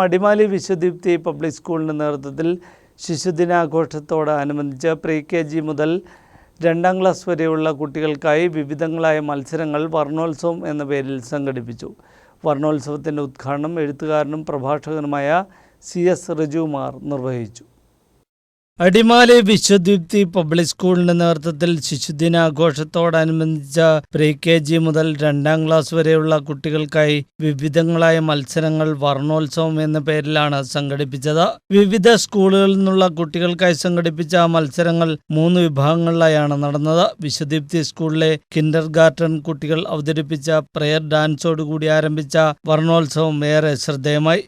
Adimali Vishwadeepthi public സ്കൂളിന്റെ നേതൃത്വത്തിൽ ശിശുദിനാഘോഷത്തോടനുബന്ധിച്ച് pre K G മുതൽ രണ്ടാം ക്ലാസ് വരെയുള്ള കുട്ടികൾക്കായി വിവിധങ്ങളായ മത്സരങ്ങൾ വർണോത്സവം എന്ന പേരിൽ സംഘടിപ്പിച്ചു. വർണോത്സവത്തിന്റെ ഉദ്ഘാടനം എഴുത്തുകാരനും പ്രഭാഷകനുമായ സി എസ് റിജുകുമാർ നിർവഹിച്ചു. അടിമാലി വിശ്വദീപ്തി പബ്ലിക് സ്കൂളിന്റെ നേതൃത്വത്തിൽ ശിശുദിനാഘോഷത്തോടനുബന്ധിച്ച പ്രീ കെ ജി മുതൽ രണ്ടാം ക്ലാസ് വരെയുള്ള കുട്ടികൾക്കായി വിവിധങ്ങളായ മത്സരങ്ങൾ വർണോത്സവം എന്ന പേരിലാണ് സംഘടിപ്പിച്ചത്. വിവിധ സ്കൂളുകളിൽ നിന്നുള്ള കുട്ടികൾക്കായി സംഘടിപ്പിച്ച മത്സരങ്ങൾ മൂന്ന് വിഭാഗങ്ങളിലായാണ് നടന്നത്. വിശ്വദീപ്തി സ്കൂളിലെ കിൻഡർ ഗാർഡൻ കുട്ടികൾ അവതരിപ്പിച്ച പ്രയർ ഡാൻസോടുകൂടി ആരംഭിച്ച വർണോത്സവം ഏറെ ശ്രദ്ധേയമായി.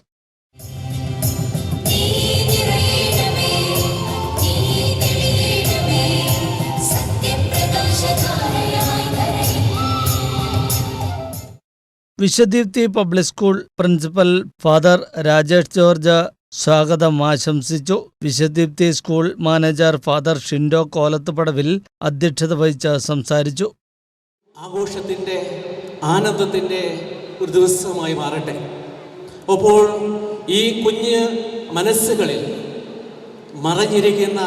Vishwadeepthi public school principal father Rajesh George സ്വാഗതം ആശംസിച്ചു. Vishwadeepthi school manager father Shindo Kolathupadavil അധ്യക്ഷത വഹിച്ച് സംസാരിച്ചു. ആഘോഷത്തിന്റെ ആനന്ദത്തിന്റെ ഒരു ദിവസമായി മാറട്ടെ. അപ്പോൾ ഈ കുഞ്ഞ് മനസ്സുകളിൽ മറഞ്ഞിരിക്കുന്ന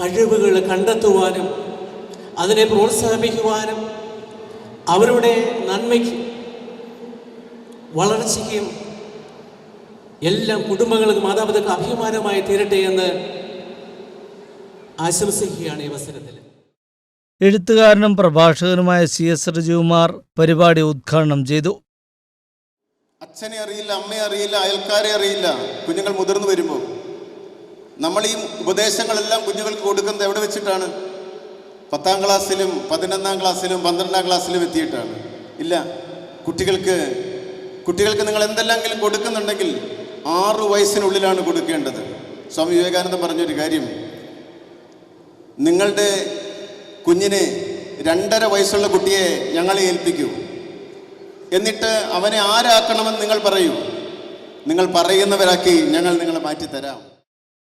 കഴിവുകൾ കണ്ടെത്തുവാനും അതിനെ പ്രോത്സാഹിപ്പിക്കുവാനും അവരുടെ നന്മയ്ക്ക് വളർച്ചയ്ക്കും എല്ലാ കുടുംബങ്ങൾക്ക് മാതാപിതാക്കൾ അഭിമാനമായി തീരട്ടെ എന്ന് ആശംസിക്കുകയാണ് ഈ അവസരത്തിൽ. എഴുത്തുകാരനും പ്രഭാഷകനുമായ സി എസ് രജുകുമാർ പരിപാടി ഉദ്ഘാടനം ചെയ്തു. അച്ഛനെ അറിയില്ല അമ്മയെ അറിയില്ല അയൽക്കാരെ അറിയില്ല കുഞ്ഞുങ്ങൾ മുതിർന്നു വരുമ്പോൾ. നമ്മൾ ഈ ഉപദേശങ്ങളെല്ലാം കുഞ്ഞുങ്ങൾക്ക് കൊടുക്കുന്നത് എവിടെ വെച്ചിട്ടാണ്? പത്താം ക്ലാസ്സിലും പതിനൊന്നാം ക്ലാസ്സിലും പന്ത്രണ്ടാം ക്ലാസ്സിലും എത്തിയിട്ടാണ്. ഇല്ല കുട്ടികൾക്ക് കുട്ടികൾക്ക് നിങ്ങൾ എന്തെല്ലാം കൊടുക്കുന്നുണ്ടെങ്കിൽ ആറു വയസ്സിനുള്ളിലാണ് കൊടുക്കേണ്ടത്. സ്വാമി വിവേകാനന്ദൻ പറഞ്ഞൊരു കാര്യം. നിങ്ങളുടെ കുഞ്ഞിനെ രണ്ടര വയസ്സുള്ള കുട്ടിയെ ഞങ്ങളെ ഏൽപ്പിക്കൂ. എന്നിട്ട് അവനെ ആരാക്കണമെന്ന് നിങ്ങൾ പറയൂ. നിങ്ങൾ പറയുന്നവരാക്കി ഞങ്ങൾ നിങ്ങളെ മാറ്റിത്തരാം.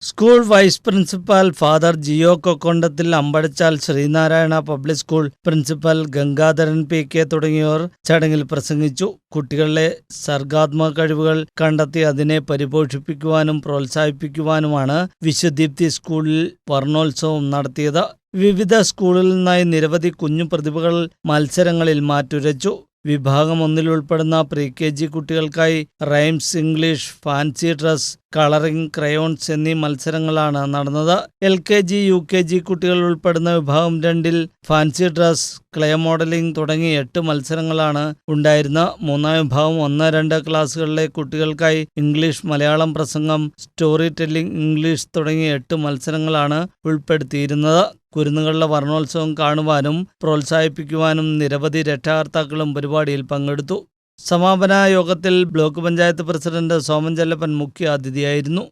School vice principal father Jio Kokkondathil Ambadachal Sreenarayana public school principal Gangadharan P K തുടങ്ങിയവർ ചടങ്ങിൽ പ്രസംഗിച്ചു. കുട്ടികളിലെ സർഗാത്മക കഴിവുകൾ കണ്ടെത്തി അതിനെ പരിപോഷിപ്പിക്കുവാനും പ്രോത്സാഹിപ്പിക്കുവാനുമാണ് വിശ്വദീപ്തി സ്കൂളിൽ വർണോത്സവം നടത്തിയത്. വിവിധ സ്കൂളുകളിൽ നിന്നായി നിരവധി കുഞ്ഞു പ്രതിഭകൾ മത്സരങ്ങളിൽ മാറ്റുരച്ചു. വിഭാഗം ഒന്നിൽ ഉൾപ്പെടുന്ന പ്രീ കെ ജി കുട്ടികൾക്കായി rhymes English fancy dress colouring crayons എന്നീ മത്സരങ്ങളാണ് നടന്നത്. L K G U K G കുട്ടികൾ ഉൾപ്പെടുന്ന വിഭാഗം രണ്ടിൽ ഫാൻസി ഡ്രസ് ക്ലേ മോഡലിംഗ് തുടങ്ങി എട്ട് മത്സരങ്ങളാണ് ഉണ്ടായിരുന്ന മൂന്നാം വിഭാഗം ഒന്ന് രണ്ട് ക്ലാസ്സുകളിലെ കുട്ടികൾക്കായി ഇംഗ്ലീഷ് മലയാളം പ്രസംഗം സ്റ്റോറി ടെല്ലിംഗ് ഇംഗ്ലീഷ് തുടങ്ങിയ എട്ട് മത്സരങ്ങളാണ് ഉൾപ്പെടുത്തിയിരുന്നത്. കുരുന്നുകളുടെ വർണോത്സവം കാണുവാനും പ്രോത്സാഹിപ്പിക്കുവാനും നിരവധി രക്ഷാകർത്താക്കളും പരിപാടിയിൽ പങ്കെടുത്തു. സമാപന യോഗത്തിൽ ബ്ലോക്ക് പഞ്ചായത്ത് പ്രസിഡന്റ് സോമൻ ചെല്ലപ്പൻ മുഖ്യ അതിഥിയായിരുന്നു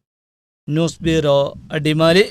ന്യൂസ് ബ്യൂറോ അടിമാലി.